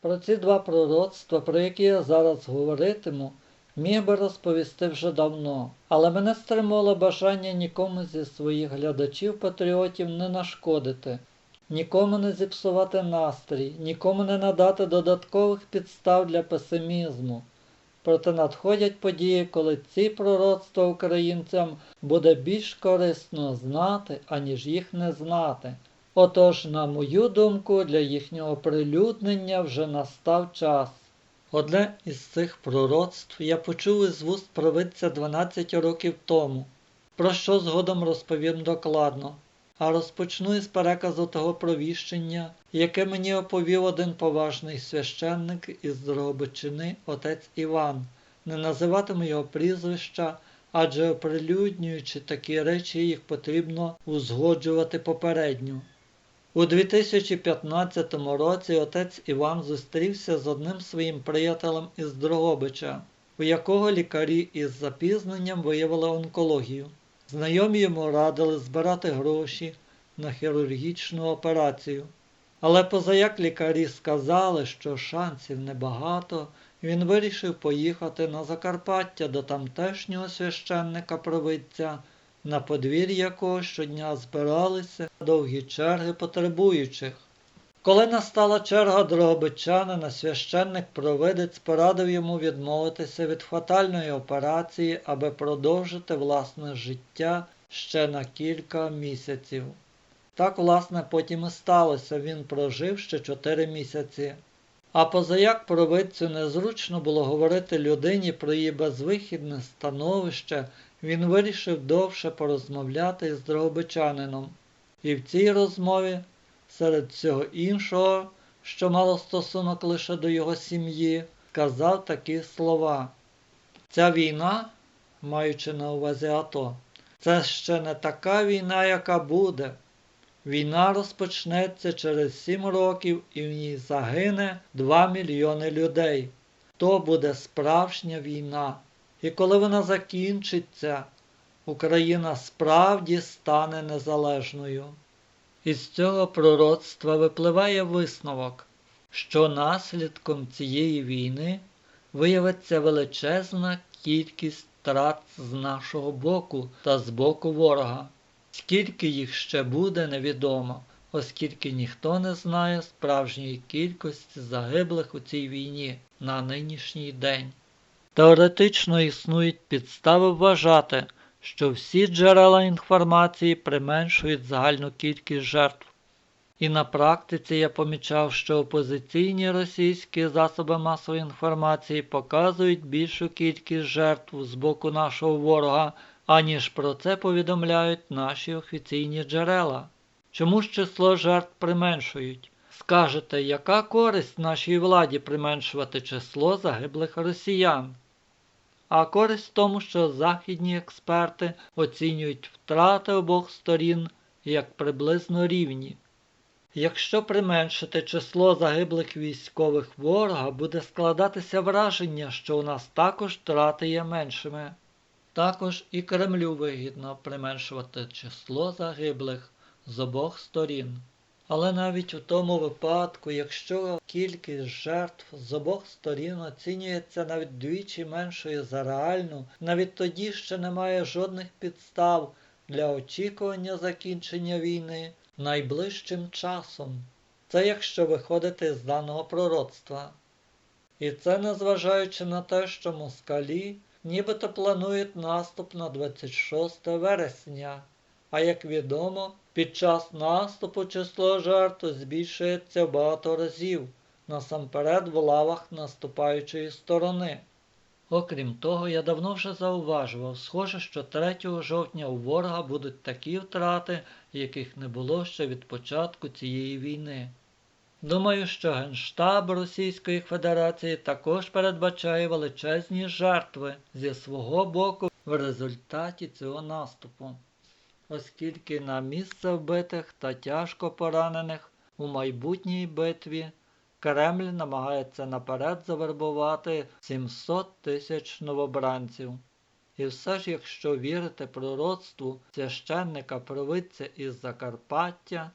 Про ці два пророцтва, про які я зараз говоритиму, міг би розповісти вже давно, але мене стримувало бажання нікому зі своїх глядачів-патріотів не нашкодити, нікому не зіпсувати настрій, нікому не надати додаткових підстав для песимізму. Проте надходять події, коли ці пророцтва українцям буде більш корисно знати, аніж їх не знати. Отож, на мою думку, для їхнього прилюднення вже настав час. Одне із цих пророцтв я почув із вуст провидця 12 років тому, про що згодом розповім докладно, а розпочну із переказу того провіщення, яке мені оповів один поважний священник із Дрогобичини, отець Іван. Не називатиму його прізвища, адже оприлюднюючи такі речі, їх потрібно узгоджувати попередньо. У 2015 році отець Іван зустрівся з одним своїм приятелем із Дрогобича, у якого лікарі із запізненням виявили онкологію. Знайомі йому радили збирати гроші на хірургічну операцію. Але позаяк лікарі сказали, що шансів небагато, він вирішив поїхати на Закарпаття до тамтешнього священника провидця, на подвір'я якого щодня збиралися довгі черги потребуючих. Коли настала черга дрогобичанина, священник провидець порадив йому відмовитися від фатальної операції, аби продовжити власне життя ще на кілька місяців. Так, власне, потім і сталося, він прожив ще чотири місяці. А позаяк провидцю незручно було говорити людині про її безвихідне становище, він вирішив довше порозмовляти з дрогобичанином. І в цій розмові, серед всього іншого, що мало стосунок лише до його сім'ї, казав такі слова. Ця війна, маючи на увазі АТО, це ще не така війна, яка буде. Війна розпочнеться через сім років і в ній загине 2 мільйони людей. То буде справжня війна. І коли вона закінчиться, Україна справді стане незалежною. Із цього пророцтва випливає висновок, що наслідком цієї війни виявиться величезна кількість втрат з нашого боку та з боку ворога. Скільки їх ще буде, невідомо, оскільки ніхто не знає справжньої кількості загиблих у цій війні на нинішній день. Теоретично існують підстави вважати, що всі джерела інформації применшують загальну кількість жертв. І на практиці я помічав, що опозиційні російські засоби масової інформації показують більшу кількість жертв з боку нашого ворога, аніж про це повідомляють наші офіційні джерела. Чому ж число жертв применшують? Скажете, яка користь нашій владі применшувати число загиблих росіян? А користь в тому, що західні експерти оцінюють втрати обох сторін як приблизно рівні. Якщо применшити число загиблих військових ворога, буде складатися враження, що у нас також втрати є меншими. Також і Кремлю вигідно применшувати число загиблих з обох сторін. Але навіть у тому випадку, якщо кількість жертв з обох сторін оцінюється навіть двічі меншою за реальну, навіть тоді ще немає жодних підстав для очікування закінчення війни найближчим часом. Це якщо виходити з даного пророцтва. І це незважаючи на те, що москалі нібито планують наступ на 26 вересня. А як відомо, під час наступу число жертв збільшується багато разів, насамперед в лавах наступаючої сторони. Окрім того, я давно вже зауважував, схоже, що 3 жовтня у ворога будуть такі втрати, яких не було ще від початку цієї війни. Думаю, що Генштаб Російської Федерації також передбачає величезні жертви зі свого боку в результаті цього наступу оскільки на місце вбитих та тяжко поранених у майбутній битві Кремль намагається наперед завербувати 700 тисяч новобранців. І все ж, якщо вірити пророцтву священника провидця із Закарпаття,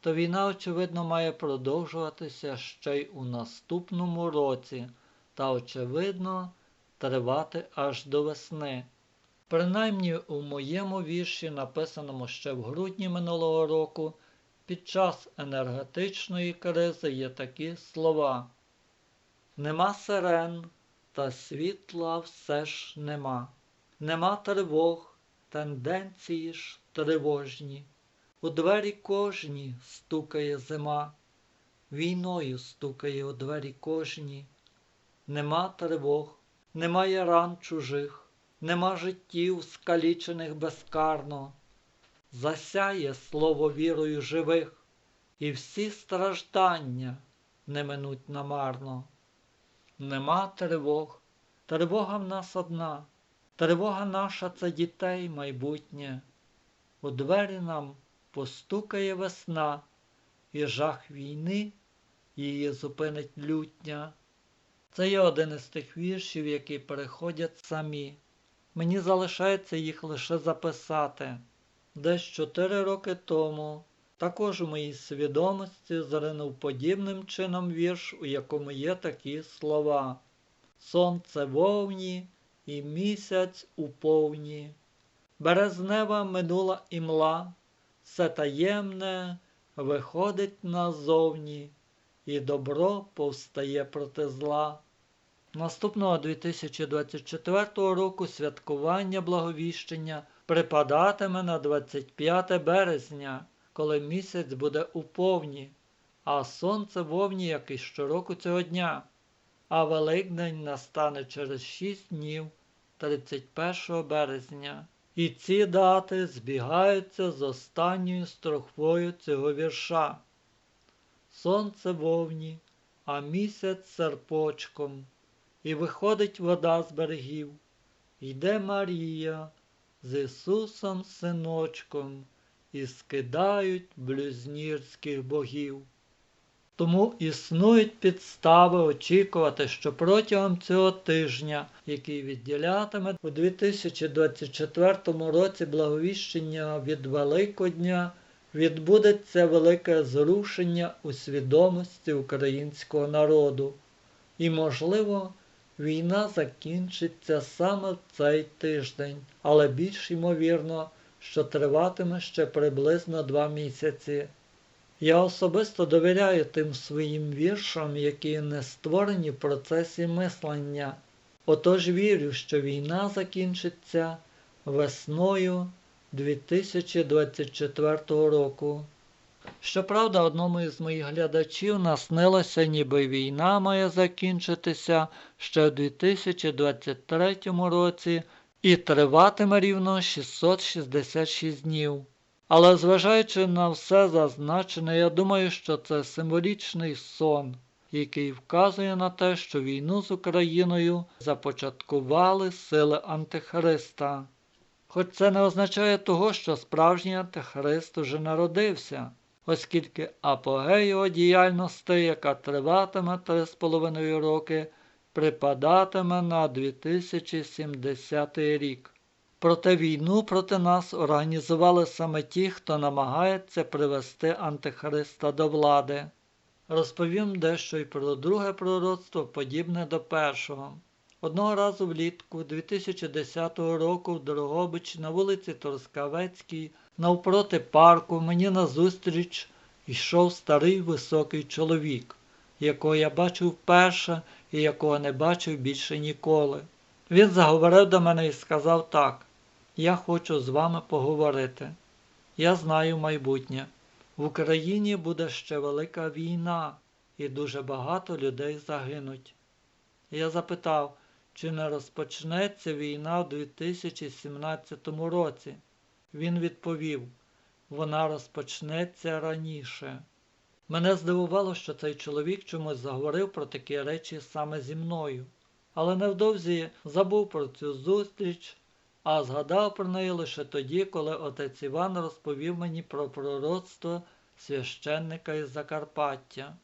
то війна, очевидно, має продовжуватися ще й у наступному році та, очевидно, тривати аж до весни. Принаймні у моєму вірші, написаному ще в грудні минулого року, під час енергетичної кризи є такі слова. Нема сирен, та світла все ж нема. Нема тривог, тенденції ж тривожні. У двері кожні стукає зима, війною стукає у двері кожні. Нема тривог, немає ран чужих, нема життів, скалічених безкарно. Засяє слово вірою живих, і всі страждання не минуть намарно. Нема тривог, тривога в нас одна, тривога наша це дітей майбутнє. У двері нам постукає весна, і жах війни її зупинить лютня. Це є один із тих віршів, які переходять самі. Мені залишається їх лише записати. Десь чотири роки тому також у моїй свідомості заринув подібним чином вірш, у якому є такі слова. Сонце вовні і місяць у повні. Березнева минула імла, все таємне виходить назовні, і добро повстає проти зла. Наступного 2024 року святкування Благовіщення припадатиме на 25 березня, коли місяць буде у повні, а сонце вовні, як і щороку цього дня. А Великдень настане через 6 днів 31 березня. І ці дати збігаються з останньою строхвою цього вірша. Сонце вовні, а місяць серпочком, і виходить вода з берегів. Йде Марія з Ісусом синочком, і скидають блюзнірських богів. Тому існують підстави очікувати, що протягом цього тижня, який відділятиме у 2024 році благовіщення від Великодня, відбудеться велике зрушення у свідомості українського народу. І, можливо, війна закінчиться саме цей тиждень, але більш ймовірно, що триватиме ще приблизно два місяці. Я особисто довіряю тим своїм віршам, які не створені в процесі мислення. Отож вірю, що війна закінчиться весною 2024 року. Щоправда, одному із моїх глядачів наснилося, ніби війна має закінчитися ще в 2023 році і триватиме рівно 666 днів. Але зважаючи на все зазначене, я думаю, що це символічний сон, який вказує на те, що війну з Україною започаткували сили Антихриста. Хоч це не означає того, що справжній Антихрист уже народився, оскільки апогей його діяльності, яка триватиме 3,5 роки, припадатиме на 2070 рік. Проте війну проти нас організували саме ті, хто намагається привести Антихриста до влади. Розповім дещо й про друге пророцтво, подібне до першого. Одного разу влітку 2010 року в Дорогобичі на вулиці Торскавецькій, навпроти парку, мені назустріч йшов старий високий чоловік, якого я бачив вперше і якого не бачив більше ніколи. Він заговорив до мене і сказав так. Я хочу з вами поговорити. Я знаю майбутнє. В Україні буде ще велика війна, і дуже багато людей загинуть. Я запитав, чи не розпочнеться війна в 2017 році. Він відповів, вона розпочнеться раніше. Мене здивувало, що цей чоловік чомусь заговорив про такі речі саме зі мною, але невдовзі забув про цю зустріч а згадав про неї лише тоді, коли отець Іван розповів мені про пророцтво священника із Закарпаття.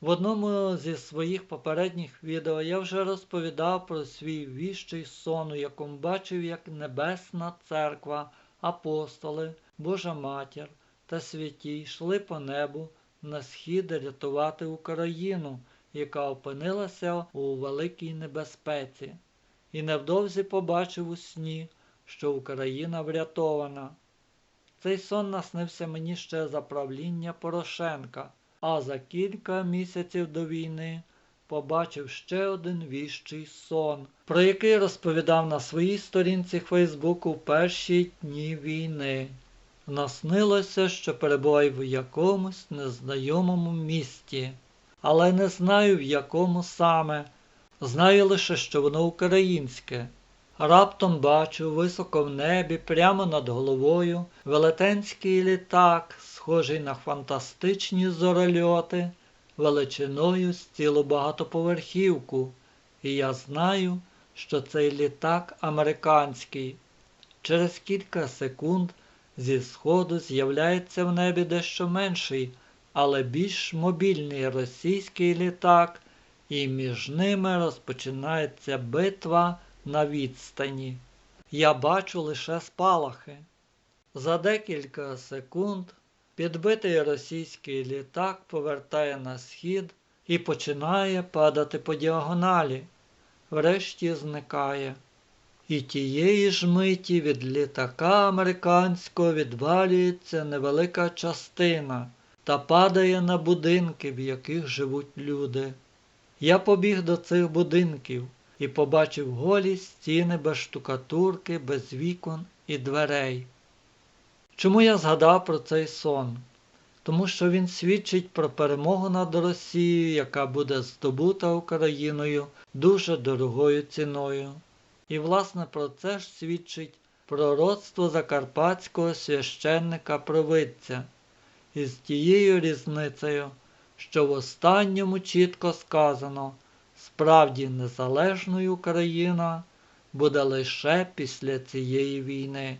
В одному зі своїх попередніх відео я вже розповідав про свій віщий сон, у якому бачив, як Небесна Церква, апостоли, Божа Матір та святі йшли по небу на схід рятувати Україну, яка опинилася у великій небезпеці, і невдовзі побачив у сні, що Україна врятована. Цей сон наснився мені ще за правління Порошенка, а за кілька місяців до війни побачив ще один віщий сон, про який розповідав на своїй сторінці Фейсбуку в перші дні війни. Наснилося, що перебуваю в якомусь незнайомому місті, але не знаю в якому саме. Знаю лише, що воно українське. Раптом бачу високо в небі, прямо над головою, велетенський літак, схожий на фантастичні зорольоти, величиною з цілу багатоповерхівку, і я знаю, що цей літак американський. Через кілька секунд зі сходу з'являється в небі дещо менший, але більш мобільний російський літак, і між ними розпочинається битва на відстані. Я бачу лише спалахи. За декілька секунд підбитий російський літак повертає на схід і починає падати по діагоналі, врешті зникає. І тієї ж миті від літака американського відвалюється невелика частина та падає на будинки, в яких живуть люди. Я побіг до цих будинків і побачив голі стіни без штукатурки, без вікон і дверей. Чому я згадав про цей сон? Тому що він свідчить про перемогу над Росією, яка буде здобута Україною дуже дорогою ціною. І, власне, про це ж свідчить пророцтво закарпатського священника провидця із тією різницею, що в останньому чітко сказано, справді незалежною Україна буде лише після цієї війни.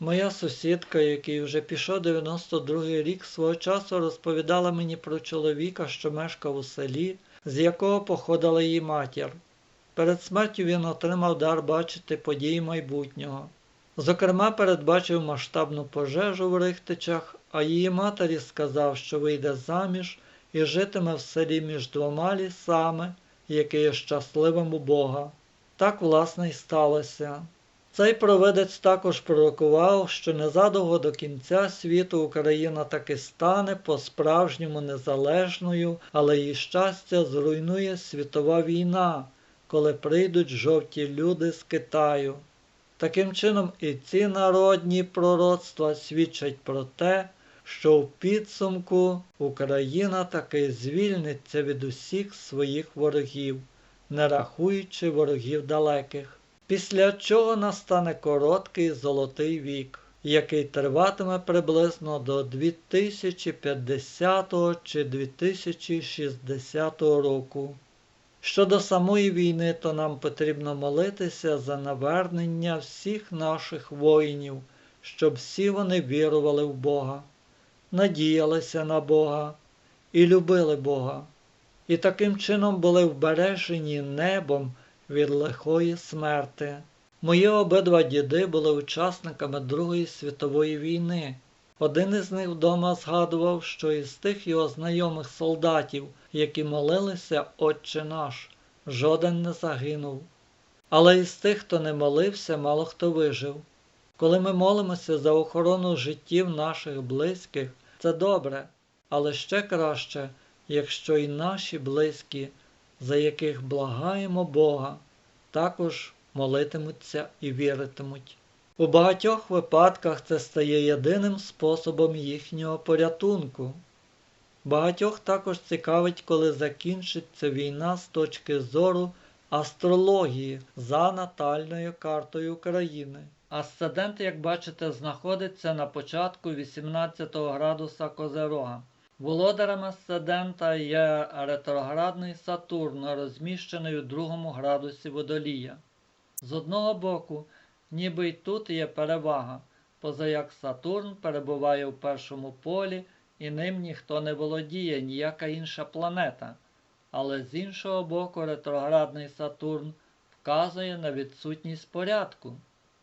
Моя сусідка, який вже пішов 92-й рік, свого часу розповідала мені про чоловіка, що мешкав у селі, з якого походила її матір. Перед смертю він отримав дар бачити події майбутнього. Зокрема, передбачив масштабну пожежу в Рихтичах, а її матері сказав, що вийде заміж і житиме в селі між двома лісами, яке є щасливим у Бога. Так, власне, й сталося. Цей провидець також пророкував, що незадовго до кінця світу Україна таки стане по-справжньому незалежною, але її щастя зруйнує світова війна, коли прийдуть жовті люди з Китаю. Таким чином, і ці народні пророцтва свідчать про те, що в підсумку Україна таки звільниться від усіх своїх ворогів, не рахуючи ворогів далеких після чого настане короткий золотий вік, який триватиме приблизно до 2050 чи 2060 року. Щодо самої війни, то нам потрібно молитися за навернення всіх наших воїнів, щоб всі вони вірували в Бога, надіялися на Бога і любили Бога, і таким чином були вбережені небом від лихої смерти. Мої обидва діди були учасниками Другої світової війни. Один із них вдома згадував, що із тих його знайомих солдатів, які молилися Отче наш, жоден не загинув. Але із тих, хто не молився, мало хто вижив. Коли ми молимося за охорону життів наших близьких, це добре, але ще краще, якщо і наші близькі за яких благаємо Бога, також молитимуться і віритимуть. У багатьох випадках це стає єдиним способом їхнього порятунку. Багатьох також цікавить, коли закінчиться війна з точки зору астрології за натальною картою України. Асцендент, як бачите, знаходиться на початку 18 градуса Козерога. Володарем асцендента є ретроградний Сатурн, розміщений у другому градусі водолія. З одного боку, ніби й тут є перевага, поза як Сатурн перебуває в першому полі і ним ніхто не володіє, ніяка інша планета. Але з іншого боку, ретроградний Сатурн вказує на відсутність порядку.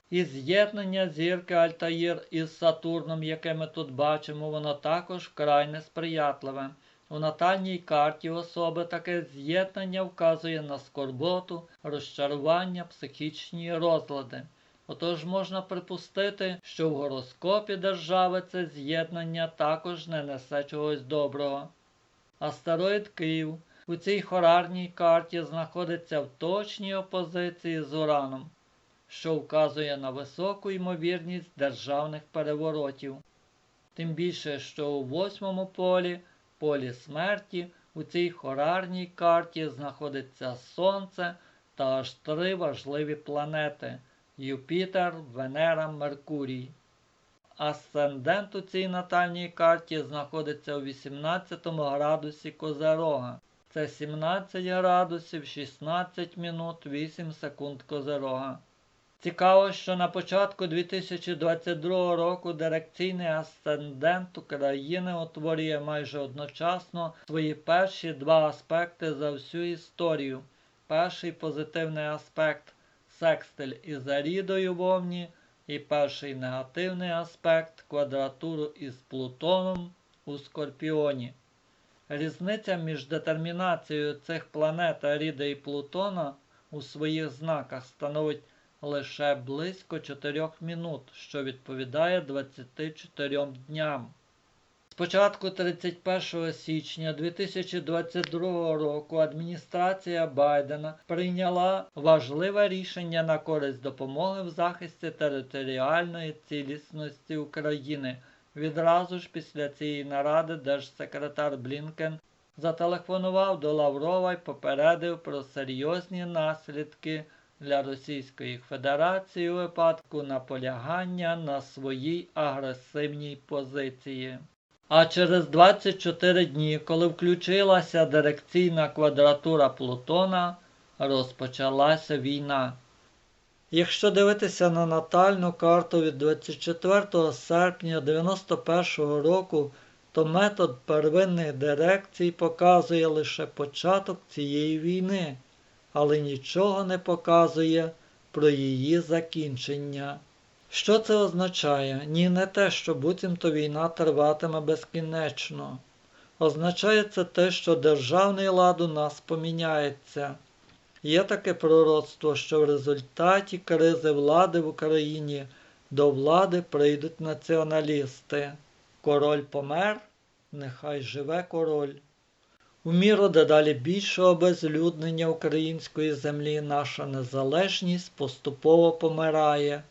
І з'єднання зірки Альтаїр із Сатурном, яке ми тут бачимо, воно також вкрай несприятливе. У натальній карті особи таке з'єднання вказує на скорботу, розчарування, психічні розлади. Отож можна припустити, що в гороскопі держави це з'єднання також не несе чогось доброго. Астероїд Київ у цій хорарній карті знаходиться в точній опозиції з Ураном, що вказує на високу ймовірність державних переворотів. Тим більше, що у восьмому полі, полі смерті, у цій хорарній карті знаходиться Сонце та аж три важливі планети Юпітер, Венера, Меркурій. Асцендент у цій натальній карті знаходиться у 18 градусі Козерога. Це 17 градусів 16 минут 8 секунд Козерога. Цікаво, що на початку 2022 року дирекційний асцендент України утворює майже одночасно свої перші два аспекти за всю історію. Перший позитивний аспект секстиль із Арідою в Овні і перший негативний аспект квадратуру із Плутоном у Скорпіоні. Різниця між детермінацією цих планет Аріда і Плутона у своїх знаках становить лише близько 4 минут, що відповідає 24 дням. Спочатку 31 січня 2022 року адміністрація Байдена прийняла важливе рішення на користь допомоги в захисті територіальної цілісності України. Відразу ж після цієї наради держсекретар Блінкен зателефонував до Лаврова й попередив про серйозні наслідки для Російської Федерації у випадку наполягання на своїй агресивній позиції. А через 24 дні, коли включилася дирекційна квадратура Плутона, розпочалася війна. Якщо дивитися на натальну карту від 24 серпня 91 року, то метод первинних дирекцій показує лише початок цієї війни, але нічого не показує про її закінчення. Що це означає? Ні, не те, що буцімто війна триватиме безкінечно. Означає це те, що державний лад у нас поміняється. Є таке пророцтво, що в результаті кризи влади в Україні до влади прийдуть націоналісти. Король помер, нехай живе король. У міру дедалі більшого обезлюднення української землі наша незалежність поступово помирає.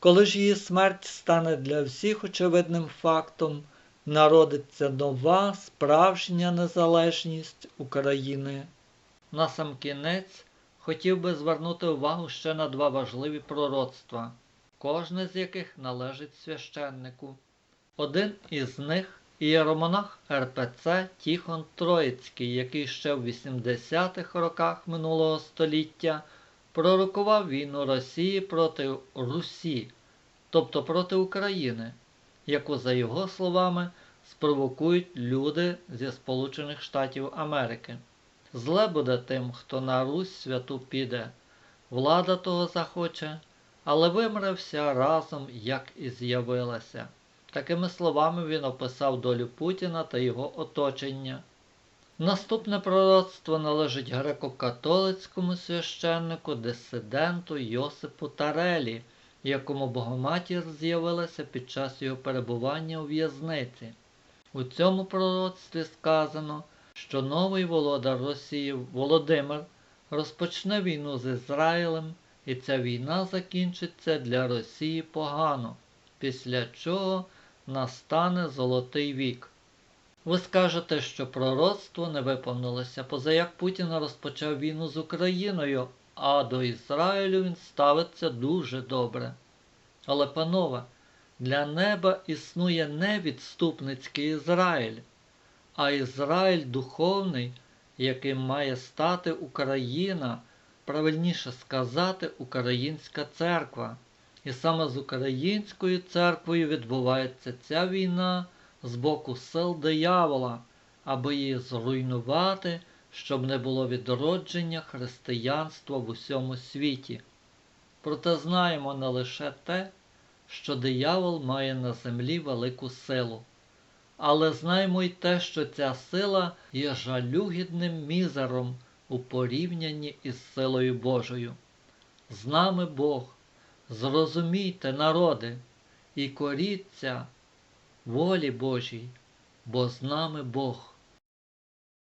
Коли ж її смерть стане для всіх очевидним фактом, народиться нова справжня незалежність України. Насамкінець хотів би звернути увагу ще на два важливі пророцтва, кожне з яких належить священнику. Один із них ієромонах РПЦ Тіхон Троїцький, який ще в 80-х роках минулого століття пророкував війну Росії проти Русі, тобто проти України, яку, за його словами, спровокують люди зі Сполучених Штатів Америки. Зле буде тим, хто на Русь святу піде, влада того захоче, але вимре вся разом, як і з'явилася. Такими словами він описав долю Путіна та його оточення. Наступне пророцтво належить греко-католицькому священнику дисиденту Йосипу Тарелі, якому Богоматір з'явилася під час його перебування у в'язниці. У цьому пророцтві сказано, що новий володар Росії Володимир розпочне війну з Ізраїлем, і ця війна закінчиться для Росії погано, після чого настане Золотий вік. Ви скажете, що пророцтво не виповнилося, позаяк Путін розпочав війну з Україною, а до Ізраїлю він ставиться дуже добре. Але, панове, для неба існує не відступницький Ізраїль, а Ізраїль духовний, яким має стати Україна, правильніше сказати, Українська церква. І саме з Українською церквою відбувається ця війна з боку сил диявола, аби її зруйнувати, щоб не було відродження християнства в усьому світі. Проте знаємо не лише те, що диявол має на землі велику силу, але знаємо й те, що ця сила є жалюгідним мізером у порівнянні із силою Божою. З нами Бог, зрозумійте, народи, і коріться волі Божій, бо з нами Бог.